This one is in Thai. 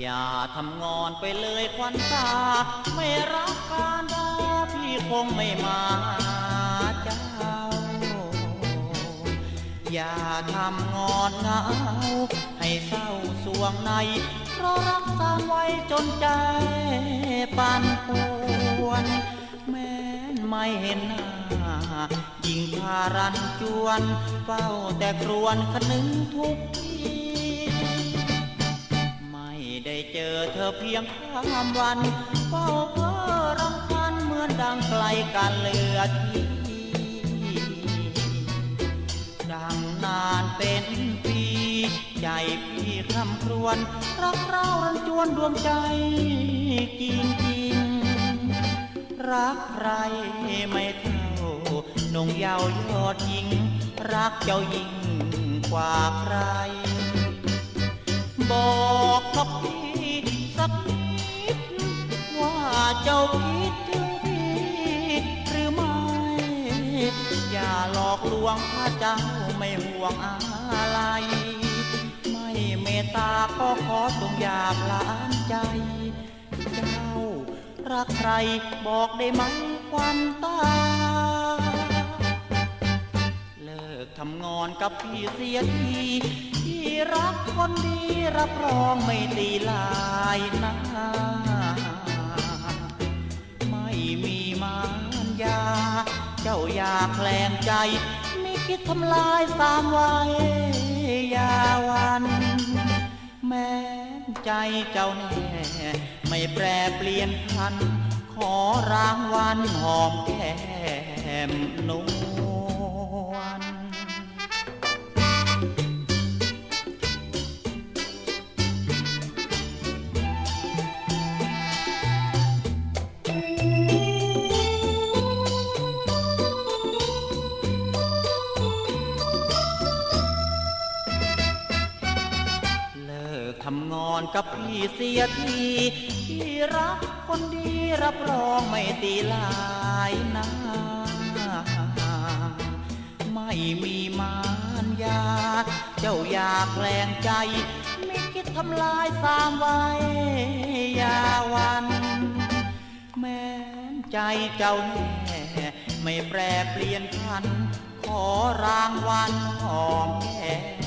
อย่าทำงอนไปเลยควันตา ไม่รับการดาพี่คงไม่มาเจ้า อย่าทำงอนเหงาให้เศร้าสวงใน เพราะรักสร้างไว้จนใจปั่นป่วนแม้นไม่เห็นหน้ายิ่งพารันจวน เฝ้าแต่ครวนคนึงทุกที เพียงข้ามวันเฝ้าเพ้อรำพันเหมือนดังไกลกันเลือที่ดังนานเป็นปี ใจพี่คำครวญรักเรารันจวนดวงใจจริงจริงรักใครไม่เท่านงเยาวยอดยิง รักเจ้ายิ่งกว่าใครบอก เจ้าคิดถึงพี่หรือไม่ อย่าหลอกลวงพระเจ้าไม่ห่วงอะไร ไม่เมตตาก็ขอจงอยากลานใจ เจ้ารักใครบอกได้ไหมควันตา เลิกทำงอนกับพี่เสียทีพี่รักคนดีรับรองไม่ตีลายน้า เจ้าอยากแคลงใจ ไม่คิดทำลายสามไว้ยาวัน แม้ใจเจ้าแน่ไม่แปรเปลี่ยนพัน ขอรางวัลหอมแก้มนุ่มำงอนกับพี่เสียทีพี่รักคนดีรับรองไม่ตีลายนาไม่มีมารยา เจ้าอยากแกล้งใจ ไม่คิดทำลายสามไว้ยาวัน แม้ใจเจ้าแน่ไม่แปรเปลี่ยนพัน ขอรางวัลหอมแก้